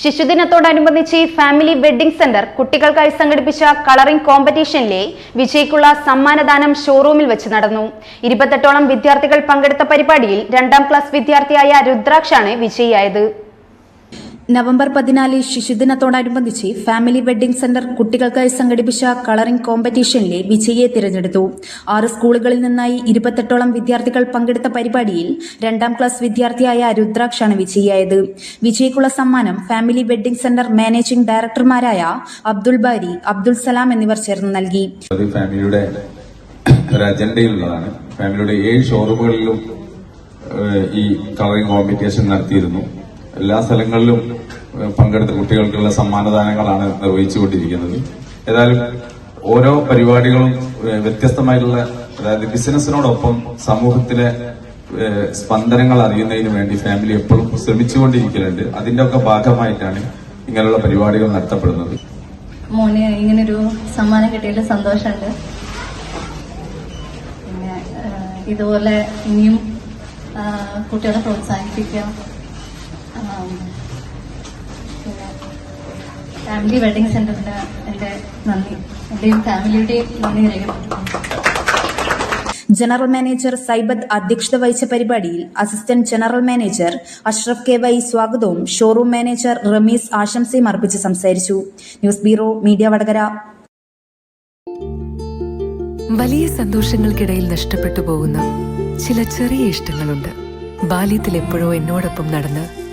ശിശുദിനത്തോടനുബന്ധിച്ച് family wedding centre കുട്ടികൾക്കായി സംഘടിപ്പിച്ച colouring കോമ്പറ്റീഷനിലെ വിജയിക്കുള്ള സമ്മാനദാനം ഷോറൂമിൽ വെച്ച് നടന്നു. ഇരുപത്തെട്ടോളം വിദ്യാർത്ഥികൾ പങ്കെടുത്ത പരിപാടിയിൽ രണ്ടാം ക്ലാസ് വിദ്യാർത്ഥിയായ രുദ്രാക്ഷാണ് വിജയിയായത്. നവംബർ പതിനാല് ശിശുദിനത്തോടനുബന്ധിച്ച് ഫാമിലി വെഡ്ഡിംഗ് സെന്റർ കുട്ടികൾക്കായി സംഘടിപ്പിച്ച കളറിംഗ് കോമ്പറ്റീഷനിലെ വിജയിയെ തിരഞ്ഞെടുത്തു. ആറ് സ്കൂളുകളിൽ നിന്നായി ഇരുപത്തെട്ടോളം വിദ്യാർത്ഥികൾ പങ്കെടുത്ത പരിപാടിയിൽ രണ്ടാം ക്ലാസ് വിദ്യാർത്ഥിയായ രുദ്രാക്ഷാണ് വിജയിയായത്. വിജയിക്കുള്ള സമ്മാനം ഫാമിലി വെഡ്ഡിംഗ് സെന്റർ മാനേജിംഗ് ഡയറക്ടർമാരായ അബ്ദുൾ ബാരി അബ്ദുൾ സലാം എന്നിവർ ചേർന്ന് നൽകി. ഫാമിലിയുടെ അജണ്ടയിലുള്ളതാണ്. ഫാമിലിയുടെ ഏഴ് ഷോറൂമുകളിലും ഈ കളറിംഗ് കോമ്പറ്റീഷൻ നടത്തിയിരുന്നു. എല്ലാ സ്ഥലങ്ങളിലും പങ്കെടുത്ത കുട്ടികൾക്കുള്ള സമ്മാനദാനങ്ങളാണ് നിർവഹിച്ചുകൊണ്ടിരിക്കുന്നത്. ഏതായാലും ഓരോ പരിപാടികളും വ്യത്യസ്തമായിട്ടുള്ള അതായത് ബിസിനസ്സിനോടൊപ്പം സമൂഹത്തിലെ സ്പന്ദനങ്ങൾ അറിയുന്നതിന് വേണ്ടി ഫാമിലി എപ്പോഴും ശ്രമിച്ചുകൊണ്ടിരിക്കലുണ്ട്. അതിന്റെ ഒക്കെ ഭാഗമായിട്ടാണ് ഇങ്ങനെയുള്ള പരിപാടികൾ നടത്തപ്പെടുന്നത്. മോന് ഇങ്ങനൊരു സമ്മാനം കിട്ടിയതിൽ സന്തോഷമുണ്ട്. ഇതുപോലെ ഇനിയും കുട്ടികളെ പ്രോത്സാഹിപ്പിക്കാം. ഫാമിലി വെഡിങ് സെന്ററിന് എന്റെ നന്ദി. എന്റെയും ഫാമിലിയുടെയും നന്ദി രേഖപ്പെടുത്തുന്നു. ജനറൽ മാനേജർ സൈബദ് അധ്യക്ഷത വഹിച്ച പരിപാടിയിൽ assistant general manager Ashraf K Y സ്വാഗതവും ഷോറൂം മാനേജർ റമീസ് ആശംസയും അർപ്പിച്ച് സംസാരിച്ചു. News bureau media Vadakara. വലിയ സന്തോഷങ്ങൾക്കിടയിൽ നഷ്ടപ്പെട്ടു പോകുന്ന ചില ചെറിയ ഇഷ്ടങ്ങളുണ്ട്. ബാല്യത്തിൽ എപ്പോഴോ എന്നോടൊപ്പം നടന്ന്